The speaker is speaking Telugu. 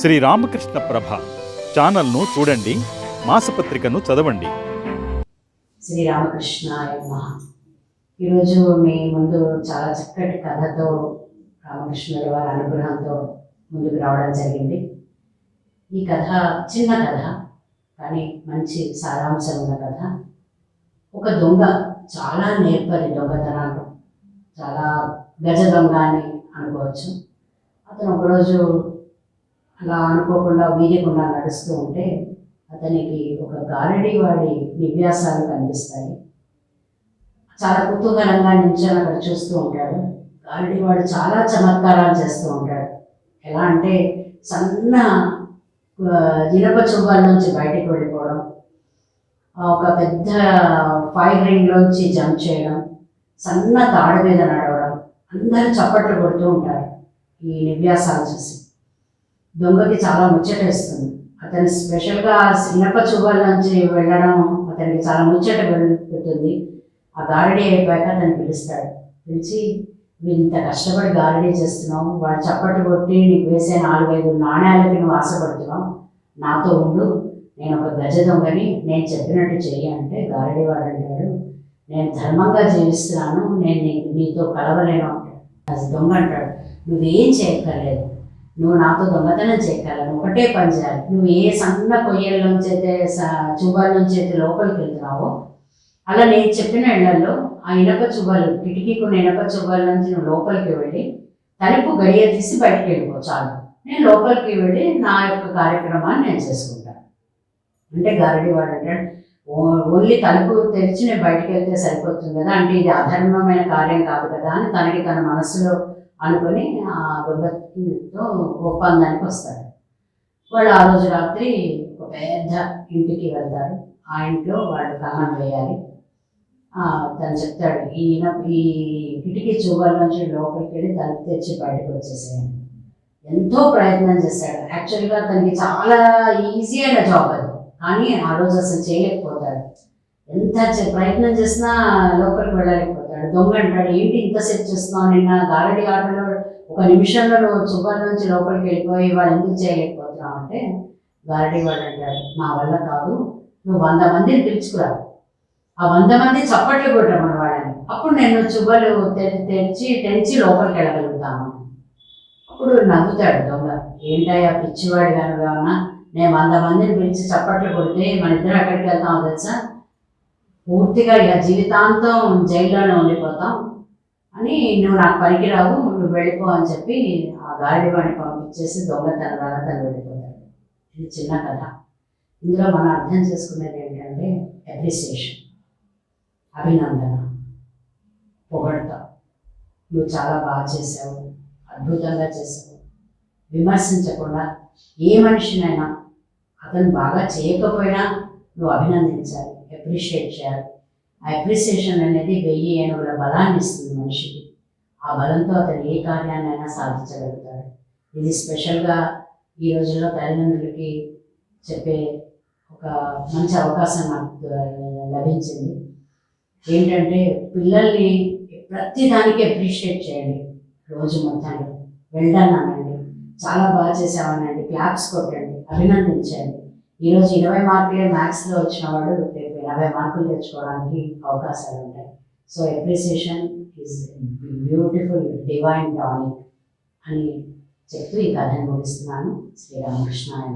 శ్రీ రామకృష్ణ ప్రభ ఛానల్ను చూడండి మాసపత్రికను చదవండి. శ్రీ రామకృష్ణ ఈరోజు మీ ముందు చాలా చక్కటి కథతో రామకృష్ణుల వారి అనుగ్రహంతో ముందుకు రావడం జరిగింది. ఈ కథ చిన్న కథ కానీ మంచి సారాంశం ఉన్న కథ. ఒక దొంగ చాలా నేర్పరి దొంగతనాలు చాలా గజ దొంగ అని అనుకోవచ్చు. అతను ఒకరోజు అలా అనుకోకుండా వీయకుండా నడుస్తూ ఉంటే అతనికి ఒక గారడీ వాడి నివ్యాసాలు కనిపిస్తాయి. చాలా కుతూహలంగా నించొని అక్కడ చూస్తూ ఉంటాడు. గారడీ వాడు చాలా చమత్కారాలు చేస్తూ ఉంటాడు. ఎలా అంటే సన్న ఇనప చువ్వాల నుంచి బయటకు వెళ్ళిపోవడం ఒక పెద్ద ఫైర్ రింగ్లోంచి జంప్ చేయడం సన్న తాడు మీద నడవడం అందరూ చప్పట్లు కొడుతూ ఉంటారు ఈ నివ్యాసాలు చూసి. దొంగకి చాలా ముచ్చటేస్తుంది. అతను స్పెషల్గా ఇనప చువ్వల నుంచి వెళ్ళడం అతనికి చాలా ముచ్చట పెడుతుంది. ఆ గారడీ అయిపోయాక అతను పిలుస్తాడు. పిలిచి నువ్వు ఇంత కష్టపడి గారడీ చేస్తున్నావు. వాడు చప్పట్లు కొట్టి నీకు వేసే నాలుగైదు నాణ్యాలకి నువ్వు ఆశపడుతున్నావు. నాతో ఉండు. నేను ఒక గజ దొంగని. నేను చెప్పినట్టు చెయ్యి అంటే గారడీ వాడు అంటాడు. నేను ధర్మంగా జీవిస్తున్నాను. నేను నీ- నీతో కలవలేను అంటాడు. దొంగ అంటాడు నువ్వేం చేయక్కర్లేదు. నువ్వు నాతో దొంగతనం చేయగలవు ఒకటే పని చేయాలి. నువ్వు ఏ సన్న కొయ్యల్లోంచి అయితే చువ్వాల నుంచి అయితే లోపలికి వెళ్తున్నావో అలా నేను చెప్పిన ఇళ్ళలో ఆ ఇనప కిటికీ కొన్ని ఇనప చువ్వాల నుంచి నువ్వు లోపలికి వెళ్ళి తలుపు గడియ తీసి బయటికి వెళ్ళిపో చాలు. నేను లోపలికి వెళ్ళి నా యొక్క కార్యక్రమాన్ని నేను చేసుకుంటాను అంటే గారడి వాడు అంటాడు "ఓ- ఓన్లీ తలుపు తెరిచి నేను బయటికి వెళ్తే సరిపోతుంది కదా అంటే ఇది అధర్మమైన కార్యం కాదు కదా అని తనకి తన మనసులో అనుకొని ఆ గొప్పతో ఒప్పందానికి వస్తాడు. వాళ్ళు ఆ రోజు రాత్రి ఒక పెద్ద ఇంటికి వెళ్తారు. ఆ ఇంట్లో వాళ్ళు కన్నం వేయాలి. తను చెప్తాడు ఈయన ఈ కిటికీ చూవాల నుంచి లోపలికి వెళ్ళి తలుపు తెచ్చి బయటకు వచ్చేసేయండి. ఎంతో ప్రయత్నం చేశాడు. యాక్చువల్గా తనకి చాలా ఈజీ అయిన జాబ్ అది. కానీ ఆ రోజు అసలు చేయలేకపోతాడు. ఎంత ప్రయత్నం చేసినా లోపలికి వెళ్ళలేకపోతాడు. దొంగ అంటాడు ఏంటి ఇంత సెట్ చేస్తున్నావు నిన్న? గారడి ఆటలో ఒక నిమిషంలో నువ్వు చువ్వల నుంచి లోపలికి వెళ్ళిపోయి వాడు ఎందుకు చేయలేకపోతున్నావు? అంటే గారడి వాడు అంటాడు నా వల్ల కాదు నువ్వు వంద మందిని పిలుచుకురా. ఆ వంద మంది చప్పట్లు కొట్టమని వాళ్ళని అప్పుడు నేను చువ్వలు తెరిచి తెరిచి లోపలికి వెళ్ళగలుగుతాను. అప్పుడు నవ్వుతాడు దొంగ ఏంటయ్యా పిచ్చివాడు కనుక నేను వంద మందిని పిలిచి చప్పట్లు కొడితే మన ఇద్దరు అక్కడికి వెళ్తామో తెలుసా? పూర్తిగా ఇక జీవితాంతం జైల్లోనే ఉండిపోతాం అని నువ్వు నాకు పనికిరావు నువ్వు వెళ్ళిపో అని చెప్పి ఆ గాడి వాడిని పంపించేసి దొంగతన తను వెళ్ళిపోతాడు. ఇది చిన్న కథ. ఇందులో మనం అర్థం చేసుకునేది ఏంటంటే అప్రిసియేషన్ అభినందన పొగడతా. నువ్వు చాలా బాగా చేసావు అద్భుతంగా చేసావు. విమర్శించకుండా ఏ మనిషినైనా అతను బాగా చేయకపోయినా నువ్వు అభినందించాలి. అప్రిషియేట్ చేయాలి ఆ అప్రిసియేషన్ అనేది వెయ్యి ఏనుగుల బలాన్ని ఇస్తుంది మనిషికి. ఆ బలంతో అతను ఏ కార్యాన్నైనా సాధించగలుగుతాడు. ఇది స్పెషల్గా ఈ రోజుల్లో తల్లిదండ్రులకి చెప్పే ఒక మంచి అవకాశం నాకు లభించింది. ఏంటంటే పిల్లల్ని ప్రతి దానికి అప్రిషియేట్ చేయండి. రోజు మొత్తాన్ని వెళ్ళాను అనండి చాలా బాగా చేసామనండి క్లాప్స్ కొట్టండి. అభినందించండి. ఈరోజు ఇరవై మార్కులే మ్యాథ్స్లో వచ్చినవాడు రేపు ఎనభై మార్కులు తెచ్చుకోవడానికి అవకాశాలు ఉంటాయి. So appreciation is beautiful divine tonic అని చెప్తూ ఈ కథను ముగిస్తున్నాను. శ్రీరామకృష్ణ ఆయన